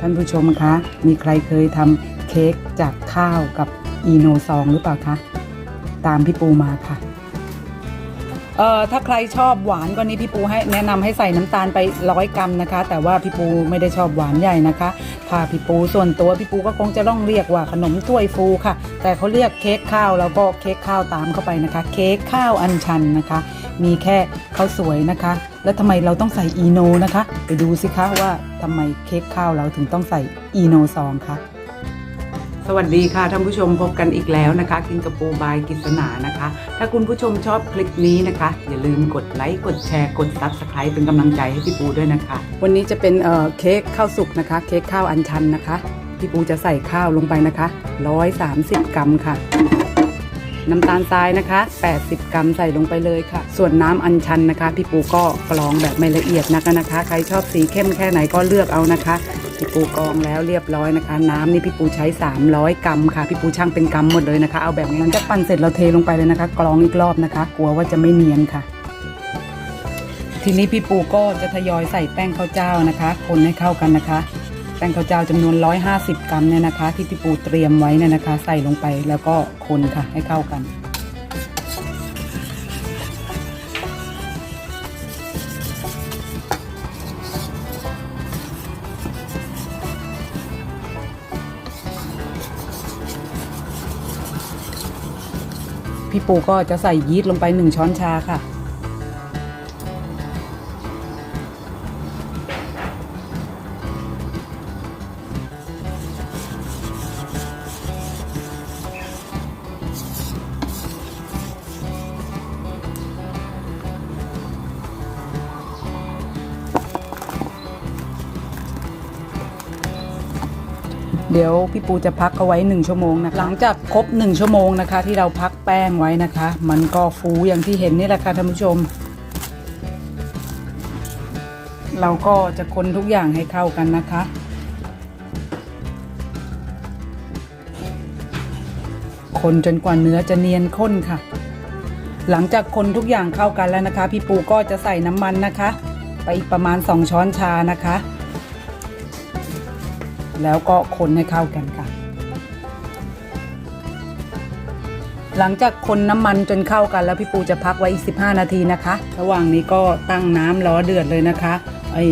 ท่านผู้ชมคะ มีใครเคยทำเค้กจากข้าวกับอีโนซองหรือเปล่าคะ ตามพี่ปูมาค่ะ เอ่อถ้าใครชอบหวานก็นี้พี่ปูให้แนะนำให้ใส่น้ำตาลไปร้อยกรัมนะคะ แต่ว่าพี่ปูไม่ได้ชอบหวานใหญ่นะคะถ้าพี่ปูส่วนตัวพี่ปูก็คงจะต้องเรียกว่าขนมถ้วยฟูค่ะ แต่เขาเรียกเค้กข้าวแล้วก็เค้กข้าวตามเข้าไปนะคะ เค้กข้าวอันชันนะคะ มีแค่ข้าวสวยนะคะ แล้วทำไมเราต้องใส่อีโนนะคะ ไปดูสิคะว่าทำไมเค้กข้าวเราถึงต้องใส่อีโนซองคะ สวัสดีค่ะท่านผู้ชมพบกันอีกแล้วนะคะ กินกระปูบายกิษณานะคะ ถ้าคุณผู้ชมชอบคลิปนี้นะคะ อย่าลืมกดไลค์กดแชร์กดซับสไครป์เป็นกำลังใจให้พี่ปูด้วยนะคะ วันนี้จะเป็นเอ่อเค้กข้าวสุกนะคะ เค้กข้าวอันชันนะคะ พี่ปูจะใส่ข้าวลงไปนะคะ 130 กรัมค่ะ น้ำตาลทรายนะคะ 80 กรัมใส่ลงไปเลยค่ะ ส่วนน้ำอัญชันนะคะ พี่ปูก็กรองแบบไม่ละเอียดนักนะคะ ใครชอบสีเข้มแค่ไหนก็เลือกเอานะคะ พี่ปูกองแล้วเรียบร้อยนะคะ น้ำนี่พี่ปูใช้ 300 กรัมค่ะ พี่ปูช่างเป็นกรัมหมดเลยนะคะ เอาแบบนี้หลังจากปั่นเสร็จเราเทลงไปเลยนะคะ กรองอีกรอบนะคะ กลัวว่าจะไม่เนียนค่ะ ทีนี้พี่ปูก็จะทยอยใส่แป้งข้าวเจ้านะคะ คนให้เข้ากันนะคะ แป้งข้าวเจ้าจำนวน 150 กรัมเนี่ยนะคะ ที่พี่ปูเตรียมไว้เนี่ยนะคะ ใส่ลงไปแล้วก็คนค่ะให้เข้ากัน พี่ปูก็จะใส่ยีสต์ลงไป 1 ช้อนชาค่ะ เดี๋ยวพี่ปูจะพักเอาไว้ 1 ชั่วโมงนะคะหลังจากครบ 1 ชั่วโมงนะคะ ที่เราพักแป้งไว้นะคะ มันก็ฟูอย่างที่เห็นนี่แหละค่ะท่านผู้ชม เราก็จะคนทุกอย่างให้เข้ากันนะคะคนจนกว่าเนื้อจะเนียนข้นค่ะ หลังจากคนทุกอย่างเข้ากันแล้วนะคะ พี่ปูก็จะใส่น้ำมันนะคะ ไปอีกประมาณ 2 ช้อนชานะคะ แล้วก็คนให้เข้ากันค่ะ หลังจากคนน้ำมันจนเข้ากันแล้วพี่ปูจะพักไว้อีก 15 นาทีนะคะ ระหว่างนี้ก็ตั้งน้ำล้อเดือดเลยนะคะไอ้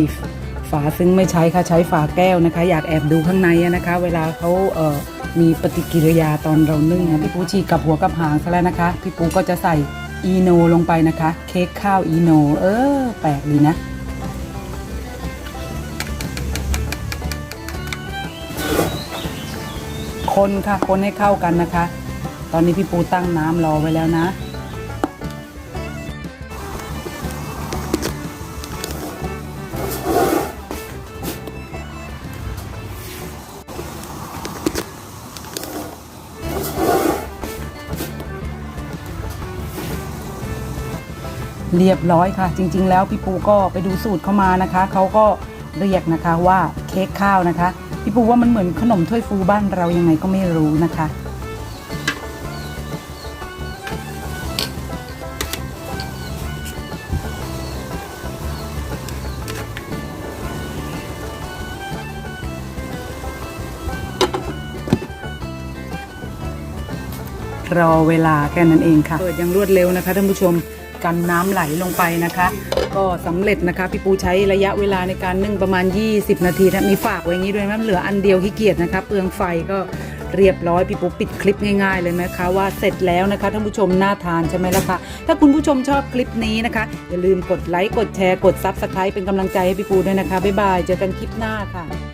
ฝาซึ่งไม่ใช้ค่ะใช้ฝาแก้วนะคะ อยากแอบดูข้างในนะคะ เวลาเขาเอ่อมีปฏิกิริยาตอนเรานึ่งนะพี่ปูฉีกกับหัวกับหางซะแล้วนะคะ พี่ปูก็จะใส่อีโนลงไปนะคะ เค้กข้าวอีโน เออ แปลกดีนะ คนค่ะ คนให้เข้ากันนะคะ ตอนนี้พี่ปูตั้งน้ำรอไว้แล้วนะ เรียบร้อยค่ะ จริง ๆ แล้วพี่ปูก็ไปดูสูตรเข้ามานะคะ เขาก็เรียกนะคะว่าเค้กข้าวนะคะ พี่ปูว่ามันเหมือนขนมถ้วยฟูบ้านเรายังไงก็ไม่รู้นะคะ รอเวลาแค่นั้นเองค่ะ เปิดอย่างรวดเร็วนะคะท่านผู้ชม กันน้ำไหลลงไปนะคะ ก็สำเร็จนะคะ พี่ปูใช้ระยะเวลาในการนึ่งประมาณ 20 นาทีนะมีฝากไว้อย่างนี้ด้วยนะเหลืออันเดียวขี้เกียจนะคะเปลืองไฟก็เรียบร้อยพี่ปูปิดคลิปง่ายๆเลยนะคะว่าเสร็จแล้วนะคะท่านผู้ชมน่าทานใช่ไหมล่ะคะถ้าคุณผู้ชมชอบคลิปนี้นะคะ อย่าลืมกดไลค์กดแชร์กดซับสไครป์เป็นกำลังใจให้พี่ปูด้วยนะคะบ๊ายบายเจอกันคลิปหน้าค่ะ